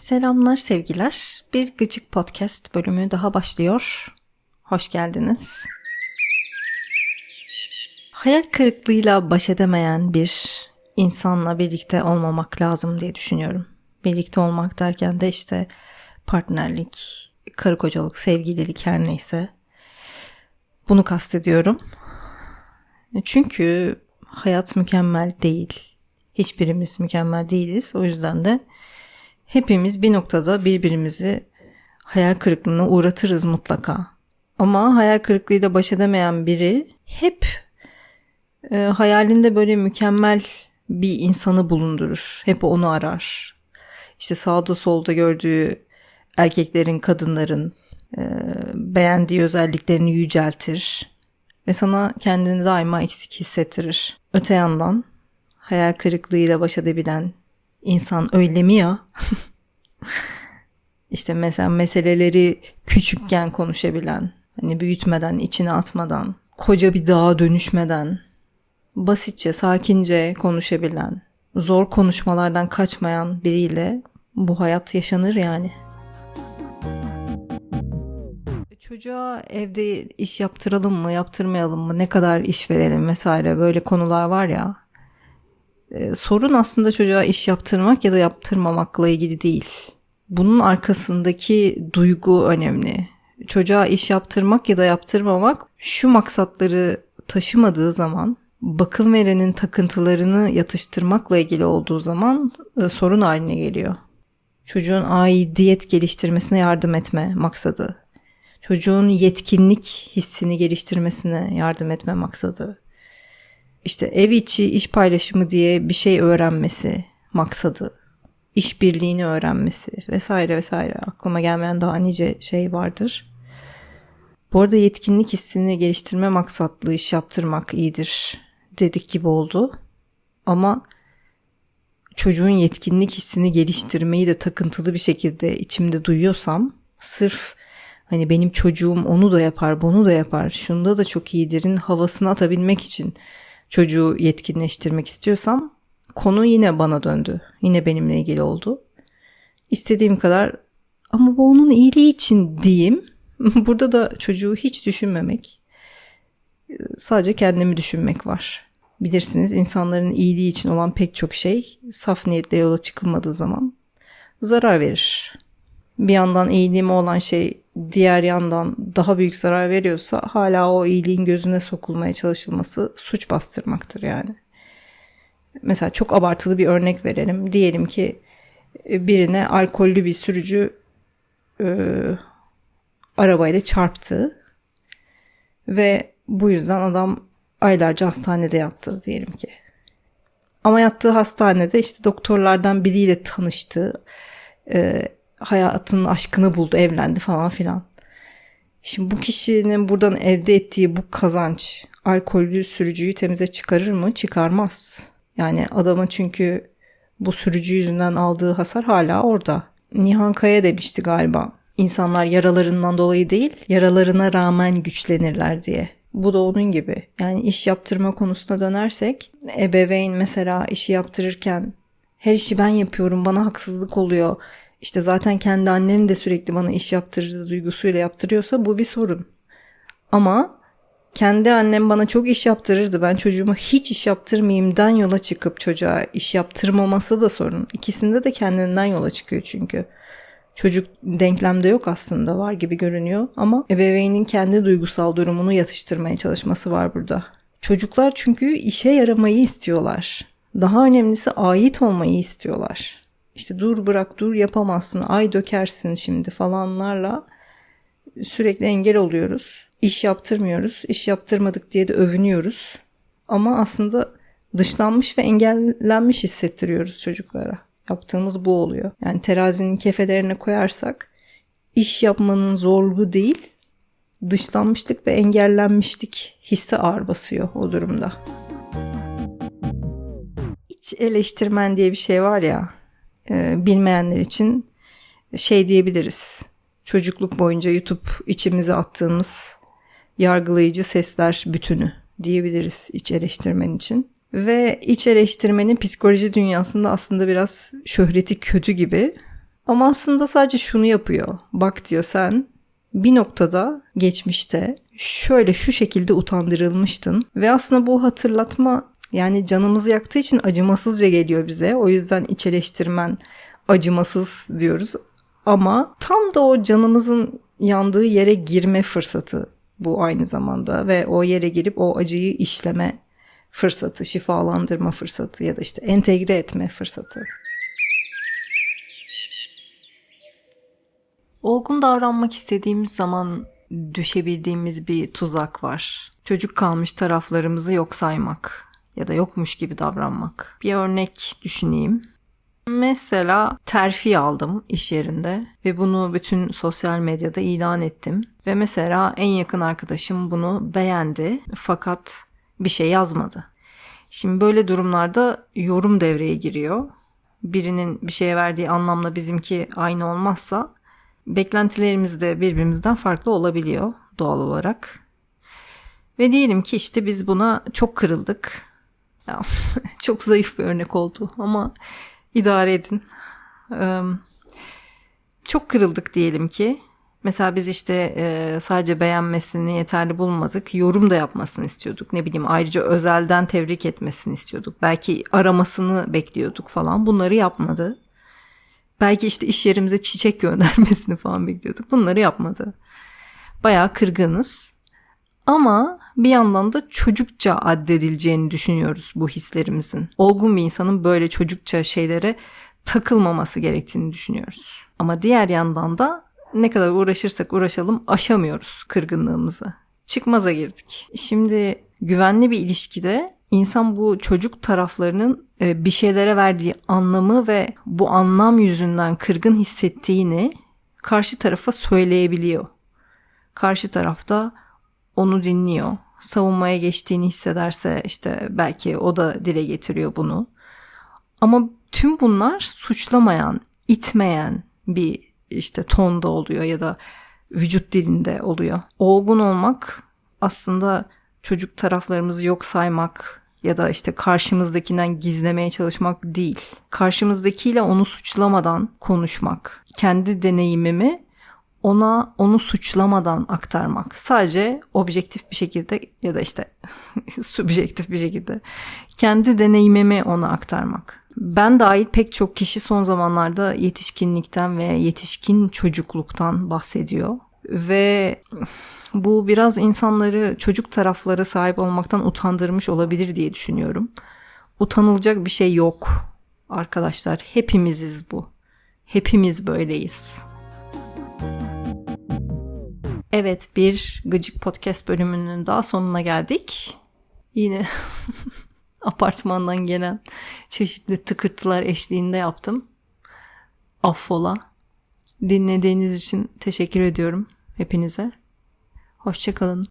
Selamlar sevgiler. Bir Gıcık Podcast bölümü daha başlıyor. Hoş geldiniz. Hayal kırıklığıyla baş edemeyen bir insanla birlikte olmamak lazım diye düşünüyorum. Birlikte olmak derken de işte partnerlik, karı kocalık, sevgililik her neyse. Bunu kastediyorum. Çünkü hayat mükemmel değil. Hiçbirimiz mükemmel değiliz. O yüzden de hepimiz bir noktada birbirimizi hayal kırıklığına uğratırız mutlaka. Ama hayal kırıklığıyla baş edemeyen biri hep e, hayalinde böyle mükemmel bir insanı bulundurur. Hep onu arar. İşte sağda solda gördüğü erkeklerin, kadınların e, beğendiği özelliklerini yüceltir ve sana kendini daima eksik hissettirir. Öte yandan hayal kırıklığıyla baş edebilen insan öyle mi ya? işte mesela meseleleri küçükken konuşabilen, hani büyütmeden, içine atmadan, koca bir dağa dönüşmeden, basitçe, sakince konuşabilen, zor konuşmalardan kaçmayan biriyle bu hayat yaşanır yani. Çocuğa evde iş yaptıralım mı, yaptırmayalım mı, ne kadar iş verelim vesaire böyle konular var ya. Ee, sorun aslında çocuğa iş yaptırmak ya da yaptırmamakla ilgili değil. Bunun arkasındaki duygu önemli. Çocuğa iş yaptırmak ya da yaptırmamak şu maksatları taşımadığı zaman bakım verenin takıntılarını yatıştırmakla ilgili olduğu zaman e, sorun haline geliyor. Çocuğun aidiyet geliştirmesine yardım etme maksadı. Çocuğun yetkinlik hissini geliştirmesine yardım etme maksadı. İşte ev içi iş paylaşımı diye bir şey öğrenmesi maksadı. İşbirliğini öğrenmesi vesaire vesaire. Aklıma gelmeyen daha nice şey vardır. Bu arada yetkinlik hissini geliştirme maksatlı iş yaptırmak iyidir dedik gibi oldu. Ama çocuğun yetkinlik hissini geliştirmeyi de takıntılı bir şekilde içimde duyuyorsam sırf hani benim çocuğum onu da yapar bunu da yapar şunda da çok iyidirin havasını atabilmek için çocuğu yetkinleştirmek istiyorsam konu yine bana döndü. Yine benimle ilgili oldu. İstediğim kadar ama bu onun iyiliği için diyeyim. Burada da çocuğu hiç düşünmemek, sadece kendimi düşünmek var. Bilirsiniz insanların iyiliği için olan pek çok şey saf niyetle yola çıkılmadığı zaman zarar verir. Bir yandan iyiliğime olan şey diğer yandan daha büyük zarar veriyorsa hala o iyiliğin gözüne sokulmaya çalışılması suç bastırmaktır yani. Mesela çok abartılı bir örnek verelim. Diyelim ki birine alkollü bir sürücü e, arabayla çarptı ve bu yüzden adam aylarca hastanede yattı diyelim ki. Ama yattığı hastanede işte doktorlardan biriyle tanıştı. E, hayatının aşkını buldu, evlendi falan filan. Şimdi bu kişinin buradan elde ettiği bu kazanç alkollü sürücüyü temize çıkarır mı? Çıkarmaz. Yani adamın çünkü bu sürücü yüzünden aldığı hasar hala orada. Nihan Kaya demişti galiba. İnsanlar yaralarından dolayı değil, yaralarına rağmen güçlenirler diye. Bu da onun gibi. Yani iş yaptırma konusuna dönersek, ebeveyn mesela işi yaptırırken her işi ben yapıyorum, bana haksızlık oluyor. İşte zaten kendi annem de sürekli bana iş yaptırdığı duygusuyla yaptırıyorsa bu bir sorun. Ama kendi annem bana çok iş yaptırırdı. Ben çocuğuma hiç iş yaptırmayayımdan yola çıkıp çocuğa iş yaptırmaması da sorun. İkisinde de kendinden yola çıkıyor çünkü. Çocuk denklemde yok aslında var gibi görünüyor ama ebeveynin kendi duygusal durumunu yatıştırmaya çalışması var burada. Çocuklar çünkü işe yaramayı istiyorlar. Daha önemlisi ait olmayı istiyorlar. İşte dur bırak dur yapamazsın ay dökersin şimdi falanlarla sürekli engel oluyoruz. İş yaptırmıyoruz. İş yaptırmadık diye de övünüyoruz. Ama aslında dışlanmış ve engellenmiş hissettiriyoruz çocuklara. Yaptığımız bu oluyor. Yani terazinin kefelerine koyarsak iş yapmanın zorluğu değil, dışlanmışlık ve engellenmişlik hissi ağır basıyor o durumda. İç eleştirmen diye bir şey var ya, e, bilmeyenler için şey diyebiliriz. Çocukluk boyunca YouTube içimize attığımız yargılayıcı sesler bütünü diyebiliriz iç eleştirmen için. Ve iç eleştirmenin psikoloji dünyasında aslında biraz şöhreti kötü gibi Ama aslında sadece şunu yapıyor. Bak diyor sen bir noktada geçmişte şöyle şu şekilde utandırılmıştın ve aslında bu hatırlatma yani canımızı yaktığı için acımasızca geliyor bize. O yüzden içeleştirmen acımasız diyoruz. Ama tam da o canımızın yandığı yere girme fırsatı bu aynı zamanda ve o yere girip o acıyı işleme fırsatı, şifalandırma fırsatı ya da işte entegre etme fırsatı. Olgun davranmak istediğimiz zaman düşebildiğimiz bir tuzak var. Çocuk kalmış taraflarımızı yok saymak ya da yokmuş gibi davranmak. Bir örnek düşüneyim. Mesela terfi aldım iş yerinde ve bunu bütün sosyal medyada ilan ettim. Ve mesela en yakın arkadaşım bunu beğendi fakat bir şey yazmadı. Şimdi böyle durumlarda yorum devreye giriyor. Birinin bir şeye verdiği anlamla bizimki aynı olmazsa beklentilerimiz de birbirimizden farklı olabiliyor doğal olarak. Ve diyelim ki işte biz buna çok kırıldık. Ya, çok zayıf bir örnek oldu ama idare edin. Ee, çok kırıldık diyelim ki. Mesela biz işte e, sadece beğenmesini yeterli bulmadık. Yorum da yapmasını istiyorduk. Ne bileyim ayrıca özelden tebrik etmesini istiyorduk. Belki aramasını bekliyorduk falan. Bunları yapmadı. Belki işte iş yerimize çiçek göndermesini falan bekliyorduk. Bunları yapmadı. Bayağı kırgınız. Ama bir yandan da çocukça addedileceğini düşünüyoruz bu hislerimizin. Olgun bir insanın böyle çocukça şeylere takılmaması gerektiğini düşünüyoruz. Ama diğer yandan da ne kadar uğraşırsak uğraşalım aşamıyoruz kırgınlığımızı. Çıkmaza girdik. Şimdi güvenli bir ilişkide insan bu çocuk taraflarının e, bir şeylere verdiği anlamı ve bu anlam yüzünden kırgın hissettiğini karşı tarafa söyleyebiliyor. Karşı tarafta onu dinliyor. Savunmaya geçtiğini hissederse işte belki o da dile getiriyor bunu. Ama tüm bunlar suçlamayan, itmeyen bir işte tonda oluyor ya da vücut dilinde oluyor. Olgun olmak aslında çocuk taraflarımızı yok saymak ya da işte karşımızdakinden gizlemeye çalışmak değil. Karşımızdakiyle onu suçlamadan konuşmak. Kendi deneyimimi ona onu suçlamadan aktarmak. Sadece objektif bir şekilde ya da işte subjektif bir şekilde kendi deneyimimi ona aktarmak. Ben dahil pek çok kişi son zamanlarda yetişkinlikten ve yetişkin çocukluktan bahsediyor. Ve bu biraz insanları çocuk tarafları sahip olmaktan utandırmış olabilir diye düşünüyorum. Utanılacak bir şey yok arkadaşlar. Hepimiziz bu. Hepimiz böyleyiz. Evet bir gıcık podcast bölümünün daha sonuna geldik. Yine apartmandan gelen çeşitli tıkırtılar eşliğinde yaptım. Affola. Dinlediğiniz için teşekkür ediyorum hepinize. Hoşçakalın.